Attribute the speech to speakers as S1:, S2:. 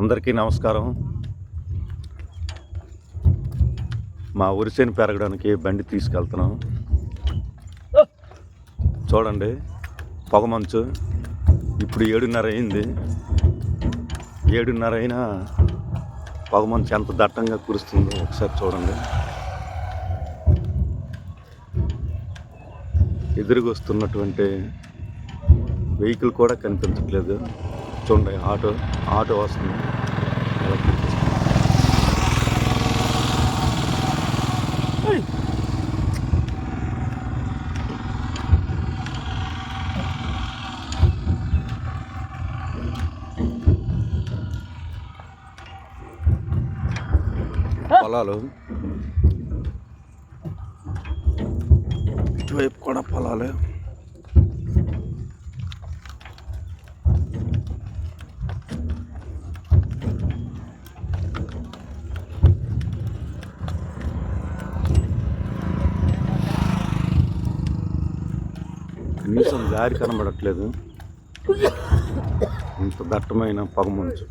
S1: అందరికీ నమస్కారం. మా ఉరిసేను పెరగడానికి బండి తీసుకెళ్తున్నాం. చూడండి పొగమంచు ఇప్పుడు ఏడున్నర అయింది. ఏడున్నర అయినా పొగమంచు ఎంత దట్టంగా కురుస్తుందో ఒకసారి చూడండి. ఎదురుగొస్తున్నటువంటి వెహికల్ కూడా కనిపించట్లేదు. చూడండి ఆటో ఆటో వస్తుంది. పొలాలు. ఇటువైపు కూడా పొలాలు. కనీసం దారి కనబడట్లేదు. ఇంత దట్టమైన పొగమంచు